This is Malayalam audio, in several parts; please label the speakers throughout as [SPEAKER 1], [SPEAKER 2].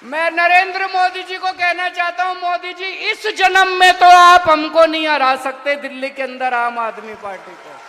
[SPEAKER 1] मैं नरेंद्र मोदी जी को कहना चाहता हूं मोदी जी इस जन्म में तो आप हमको नहीं हरा सकते दिल्ली के अंदर आम आदमी पार्टी को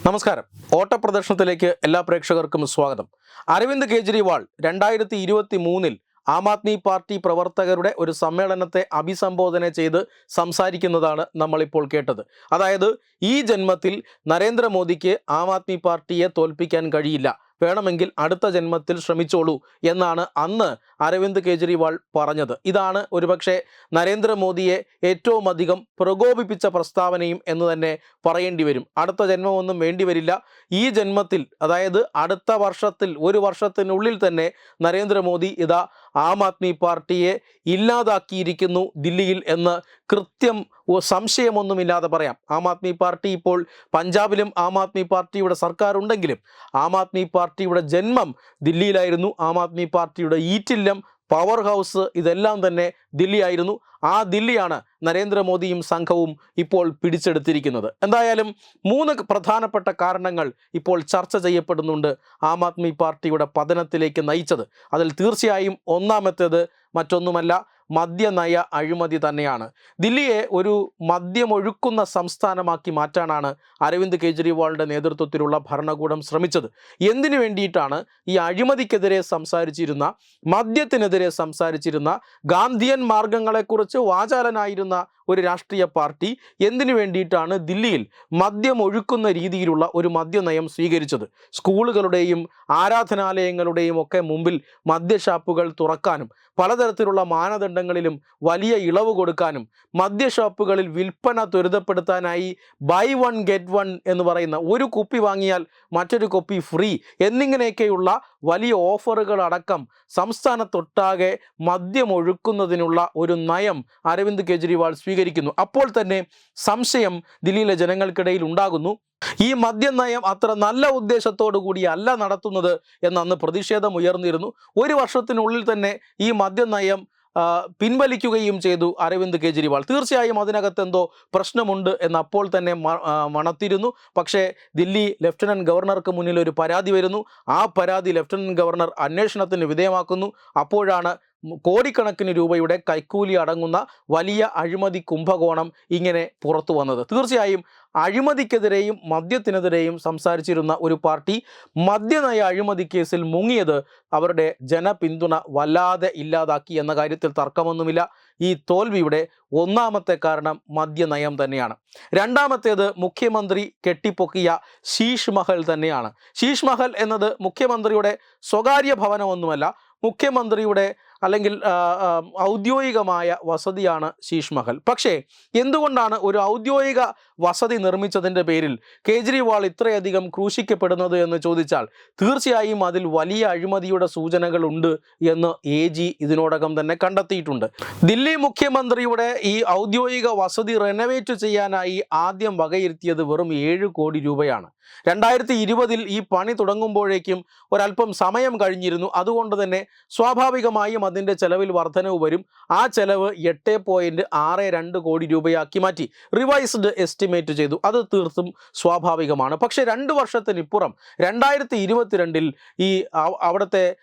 [SPEAKER 2] നമസ്കാരം ഓട്ടപ്രദർശനത്തിലേക്ക് എല്ലാ പ്രേക്ഷകർക്കും സ്വാഗതം അരവിന്ദ് കെജ്രിവാൾ രണ്ടായിരത്തി ഇരുപത്തി മൂന്നിൽ ആം ആദ്മി പാർട്ടി പ്രവർത്തകരുടെ ഒരു സമ്മേളനത്തെ അഭിസംബോധന ചെയ്ത് സംസാരിക്കുന്നതാണ് നമ്മളിപ്പോൾ കേട്ടത് അതായത് ഈ ജന്മത്തിൽ നരേന്ദ്രമോദിക്ക് ആം ആദ്മി പാർട്ടിയെ തോൽപ്പിക്കാൻ കഴിയില്ല വേണമെങ്കിൽ അടുത്ത ജന്മത്തിൽ ശ്രമിച്ചോളൂ എന്നാണ് അന്ന് അരവിന്ദ് കെജ്രിവാൾ പറഞ്ഞത്. ഇതാണ് ഒരുപക്ഷെ നരേന്ദ്രമോദിയെ ഏറ്റവും അധികം പ്രകോപിപ്പിച്ച പ്രസ്താവനയും എന്ന് തന്നെ പറയേണ്ടി വരും. അടുത്ത ജന്മമൊന്നും വേണ്ടി വരില്ല. ഈ ജന്മത്തിൽ അതായത് അടുത്ത വർഷത്തിൽ ഒരു വർഷത്തിനുള്ളിൽ തന്നെ നരേന്ദ്രമോദി ഇതാ ആം ആദ്മി പാർട്ടിയെ ഇല്ലാതാക്കിയിരിക്കുന്നു ദില്ലിയിൽ എന്ന് കൃത്യം സംശയമൊന്നുമില്ലാതെ പറയാം. ആം ആദ്മി പാർട്ടി ഇപ്പോൾ പഞ്ചാബിലും ആം ആദ്മി പാർട്ടിയുടെ സർക്കാർ ഉണ്ടെങ്കിലും ആം ആദ്മി പാർട്ടിയുടെ ജന്മം ദില്ലിയിലായിരുന്നു. ആം ആദ്മി പാർട്ടിയുടെ ഈറ്റില്ലം പവർ ഹൗസ് ഇതെല്ലാം തന്നെ ദില്ലിയായിരുന്നു. ആ ദില്ലിയാണ് നരേന്ദ്രമോദിയും സംഘവും ഇപ്പോൾ പിടിച്ചെടുത്തിരിക്കുന്നത്. എന്തായാലും മൂന്ന് പ്രധാനപ്പെട്ട കാരണങ്ങൾ ഇപ്പോൾ ചർച്ച ചെയ്യപ്പെടുന്നുണ്ട് ആം ആദ്മി പാർട്ടിയുടെ പതനത്തിലേക്ക് നയിച്ചത്. അതിൽ തീർച്ചയായും ഒന്നാമത്തേത് മറ്റൊന്നുമല്ല മദ്യനയ അഴിമതി തന്നെയാണ്. ദില്ലിയെ ഒരു മദ്യമൊഴുക്കുന്ന സംസ്ഥാനമാക്കി മാറ്റാനാണ് അരവിന്ദ് കെജ്രിവാളിന്റെ നേതൃത്വത്തിലുള്ള ഭരണകൂടം ശ്രമിച്ചത്. എന്തിനു വേണ്ടിയിട്ടാണ് ഈ അഴിമതിക്കെതിരെ സംസാരിച്ചിരുന്ന മദ്യത്തിനെതിരെ സംസാരിച്ചിരുന്ന ഗാന്ധിയൻ മാർഗങ്ങളെക്കുറിച്ച് വാചാലനായിരുന്ന ഒരു രാഷ്ട്രീയ പാർട്ടി എന്തിനു വേണ്ടിയിട്ടാണ് ദില്ലിയിൽ മദ്യം ഒഴുക്കുന്ന രീതിയിലുള്ള ഒരു മദ്യനയം സ്വീകരിച്ചത്? സ്കൂളുകളുടെയും ആരാധനാലയങ്ങളുടെയും ഒക്കെ മുമ്പിൽ മദ്യഷാപ്പുകൾ തുറക്കാനും പലതരത്തിലുള്ള മാനദണ്ഡങ്ങളിലും വലിയ ഇളവ് കൊടുക്കാനും മദ്യഷാപ്പുകളിൽ വിൽപ്പന ത്വരിതപ്പെടുത്താനായി ബൈ വൺ ഗെറ്റ് വൺ എന്ന് പറയുന്ന ഒരു കുപ്പി വാങ്ങിയാൽ മറ്റൊരു കുപ്പി ഫ്രീ എന്നിങ്ങനെയൊക്കെയുള്ള വലിയ ഓഫറുകൾ അടക്കം സംസ്ഥാനത്തൊട്ടാകെ മദ്യം ഒഴുക്കുന്നതിനുള്ള ഒരു നയം അരവിന്ദ് കെജ്രിവാൾ സ്വീകരിക്കുന്നു അപ്പോൾ തന്നെ സംശയം ദില്ലിയിലെ ജനങ്ങൾക്കിടയിൽ ഉണ്ടാകുന്നു. ഈ മദ്യനയം അത്ര നല്ല ഉദ്ദേശത്തോടു കൂടി അല്ല നടത്തുന്നത് എന്നന്ന് പ്രതിഷേധം ഉയർന്നിരുന്നു. ഒരു വർഷത്തിനുള്ളിൽ തന്നെ ഈ മദ്യനയം പിൻവലിക്കുകയും ചെയ്തു അരവിന്ദ് കെജ്രിവാൾ. തീർച്ചയായും അതിനകത്ത് എന്തോ പ്രശ്നമുണ്ട് എന്ന് അപ്പോൾ തന്നെ മണത്തിരുന്നു. പക്ഷേ ദില്ലി ലെഫ്റ്റനന്റ് ഗവർണർക്ക് മുന്നിൽ ഒരു പരാതി വരുന്നു. ആ പരാതി ലെഫ്റ്റനന്റ് ഗവർണർ അന്വേഷണത്തിന് വിധേയമാക്കുന്നു. അപ്പോഴാണ് കോടിക്കണക്കിന് രൂപയുടെ കൈക്കൂലി അടങ്ങുന്ന വലിയ അഴിമതി കുംഭകോണം ഇങ്ങനെ പുറത്തു വന്നത്. തീർച്ചയായും അഴിമതിക്കെതിരെയും മദ്യത്തിനെതിരെയും സംസാരിച്ചിരുന്ന ഒരു പാർട്ടി മദ്യനയ അഴിമതി കേസിൽ മുങ്ങിയത് അവരുടെ ജനപിന്തുണ വല്ലാതെ ഇല്ലാതാക്കി എന്ന കാര്യത്തിൽ തർക്കമൊന്നുമില്ല. ഈ തോൽവിയുടെ ഒന്നാമത്തെ കാരണം മദ്യനയം തന്നെയാണ്. രണ്ടാമത്തേത് മുഖ്യമന്ത്രി കെട്ടിപ്പൊക്കിയ ശീഷ് മഹൽ തന്നെയാണ്. ശീഷ് മഹൽ എന്നത് മുഖ്യമന്ത്രിയുടെ സ്വകാര്യ ഭവനമൊന്നുമല്ല മുഖ്യമന്ത്രിയുടെ അല്ലെങ്കിൽ ഔദ്യോഗികമായ വസതിയാണ് ശീഷ്മഹൽ. പക്ഷേ എന്തുകൊണ്ടാണ് ഒരു ഔദ്യോഗിക വസതി നിർമ്മിച്ചതിന്റെ പേരിൽ കേജ്രിവാൾ ഇത്രയധികം ക്രൂശിക്കപ്പെടുന്നത് എന്ന് ചോദിച്ചാൽ തീർച്ചയായും അതിൽ വലിയ അഴിമതിയുടെ സൂചനകളുണ്ട് എന്ന് എ ജി ഇതിനോടകം തന്നെ കണ്ടെത്തിയിട്ടുണ്ട്. ദില്ലി മുഖ്യമന്ത്രിയുടെ ഈ ഔദ്യോഗിക വസതി റെനോവേറ്റ് ചെയ്യാനായി ആദ്യം വകയിരുത്തിയത് വെറും ഏഴ് കോടി രൂപയാണ്. രണ്ടായിരത്തി ഇരുപതിൽ ഈ പണി തുടങ്ങുമ്പോഴേക്കും ഒരല്പം സമയം കഴിഞ്ഞിരുന്നു. അതുകൊണ്ട് തന്നെ സ്വാഭാവികമായും അതിന്റെ ചെലവിൽ വർധനവ് വരും. ആ ചെലവ് എട്ട് പോയിന്റ് ആറ് രണ്ട് കോടി രൂപയാക്കി മാറ്റി. റിവൈസ്ഡ് എസ്റ്റിമേറ്റ് ചെയ്തു. അത് തീർത്തും സ്വാഭാവികമാണ്. പക്ഷേ രണ്ട് വർഷത്തിനിപ്പുറം രണ്ടായിരത്തി ഇരുപത്തിരണ്ടിൽ ഈ അവ- അവിടുത്തെ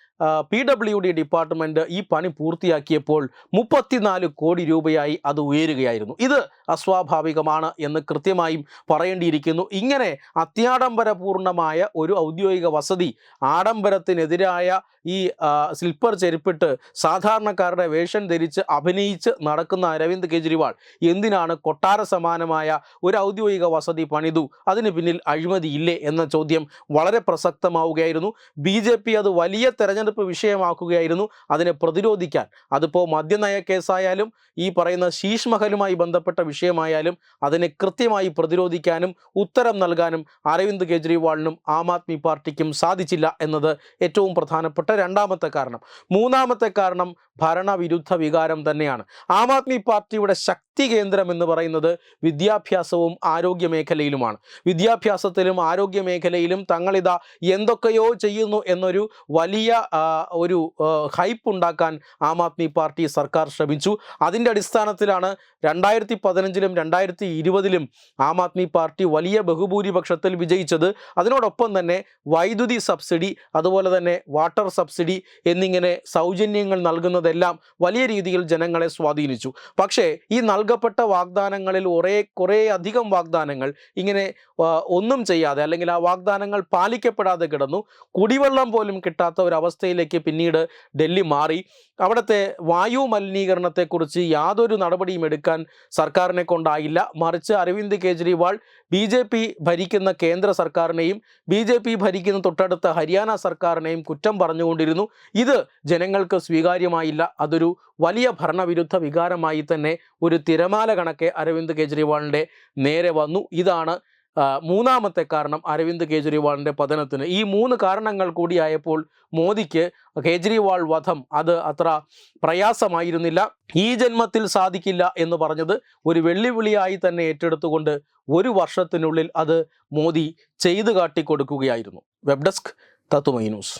[SPEAKER 2] പി ഡബ്ല്യു ഡി ഡിപ്പാർട്ട്മെന്റ് ഈ പണി പൂർത്തിയാക്കിയപ്പോൾ മുപ്പത്തിനാല് കോടി രൂപയായി അത് ഉയരുകയായിരുന്നു. ഇത് അസ്വാഭാവികമാണ് എന്ന് കൃത്യമായും പറയേണ്ടിയിരിക്കുന്നു. ഇങ്ങനെ അത്യാഡംബരപൂർണമായ ഒരു ഔദ്യോഗിക വസതി ആഡംബരത്തിനെതിരായ ഈ സ്ലിപ്പർ ചെരുപ്പിട്ട് സാധാരണക്കാരുടെ വേഷം ധരിച്ച് അഭിനയിച്ച് നടക്കുന്ന അരവിന്ദ് കെജ്രിവാൾ എന്തിനാണ് കൊട്ടാര സമാനമായ ഒരു ഔദ്യോഗിക വസതി പണിതു? അതിന് പിന്നിൽ അഴിമതിയില്ലേ എന്ന ചോദ്യം വളരെ പ്രസക്തമാവുകയായിരുന്നു. ബി അത് വലിയ തെരഞ്ഞെടുപ്പ് വിഷയമാക്കുകയായിരുന്നു അതിനെ പ്രതിരോധിക്കാൻ. അതിപ്പോൾ മദ്യനയ കേസായാലും ഈ പറയുന്ന ശീഷ് മഹലുമായി ബന്ധപ്പെട്ട വിഷയമായാലും അതിനെ കൃത്യമായി പ്രതിരോധിക്കാനും ഉത്തരം നൽകാനും അരവിന്ദ് കെജ്രിവാളിനും ആം ആദ്മി പാർട്ടിക്കും സാധിച്ചില്ല എന്നത് ഏറ്റവും പ്രധാനപ്പെട്ട രണ്ടാമത്തെ കാരണം. മൂന്നാമത്തെ കാരണം ഭരണവിരുദ്ധ വികാരം തന്നെയാണ്. ആം ആദ്മി പാർട്ടിയുടെ ശക്തി കേന്ദ്രം എന്ന് പറയുന്നത് വിദ്യാഭ്യാസവും ആരോഗ്യ മേഖലയിലുമാണ്. വിദ്യാഭ്യാസത്തിലും ആരോഗ്യ മേഖലയിലും തങ്ങളിതാ എന്തൊക്കെയോ ചെയ്യുന്നു എന്നൊരു വലിയ ഒരു ഹൈപ്പ് ഉണ്ടാക്കാൻ ആം ആദ്മി പാർട്ടി സർക്കാർ ശ്രമിച്ചു. അതിന്റെ അടിസ്ഥാനത്തിലാണ് രണ്ടായിരത്തി പതിനഞ്ചിലും രണ്ടായിരത്തി ഇരുപതിലും ആം ആദ്മി പാർട്ടി വലിയ ബഹുഭൂരിപക്ഷത്തിൽ വിജയിച്ചത്. അതിനോടൊപ്പം തന്നെ വൈദ്യുതി സബ്സിഡി അതുപോലെ തന്നെ വാട്ടർ സബ്സിഡി എന്നിങ്ങനെ സൗജന്യങ്ങൾ നൽകുന്നതെല്ലാം വലിയ രീതിയിൽ ജനങ്ങളെ സ്വാധീനിച്ചു. പക്ഷേ ഈ നൽകപ്പെട്ട വാഗ്ദാനങ്ങളിൽ ഒരേ കുറേ അധികം വാഗ്ദാനങ്ങൾ ഇങ്ങനെ ഒന്നും ചെയ്യാതെ അല്ലെങ്കിൽ ആ വാഗ്ദാനങ്ങൾ പാലിക്കപ്പെടാതെ കിടന്നു. കുടിവെള്ളം പോലും കിട്ടാത്ത ഒരവസ്ഥയിലേക്ക് പിന്നീട് ഡൽഹി മാറി. അവിടുത്തെ വായു മലിനീകരണത്തെക്കുറിച്ച് യാതൊരു നടപടിയും എടുക്കാൻ സർക്കാരിനെ കൊണ്ടായില്ല. മറിച്ച് Arvind Kejriwal B J P ഭരിക്കുന്ന കേന്ദ്ര സർക്കാരിനെയും ബി ജെ പി ഭരിക്കുന്ന തൊട്ടടുത്ത ഹരിയാന സർക്കാരിനെയും കുറ്റം പറഞ്ഞുകൊണ്ടിരുന്നു. ഇത് ജനങ്ങൾക്ക് സ്വീകാര്യമായില്ല. അതൊരു വലിയ ഭരണവിരുദ്ധ വികാരമായി തന്നെ ഒരു തിരമാല കണക്കെ അരവിന്ദ് കെജ്രിവാളിന്റെ നേരെ വന്നു. ഇതാണ് മൂന്നാമത്തെ കാരണം അരവിന്ദ് കെജ്രിവാളിന്റെ പതനത്തിന്. ഈ മൂന്ന് കാരണങ്ങൾ കൂടിയായപ്പോൾ മോദിക്ക് കേജ്രിവാൾ വധം അത് അത്ര പ്രയാസമായിരുന്നില്ല. ഈ ജന്മത്തിൽ സാധിക്കില്ല എന്ന് പറഞ്ഞത് ഒരു വെള്ളിവിളിയായി തന്നെ ഏറ്റെടുത്തുകൊണ്ട് ഒരു വർഷത്തിനുള്ളിൽ അത് മോദി ചെയ്തു കാട്ടിക്കൊടുക്കുകയായിരുന്നു. വെബ് ഡെസ്ക് തത്തുമൈ
[SPEAKER 3] news.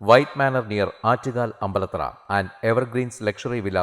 [SPEAKER 3] white manor near Attukal Ambalathara and evergreens luxury വില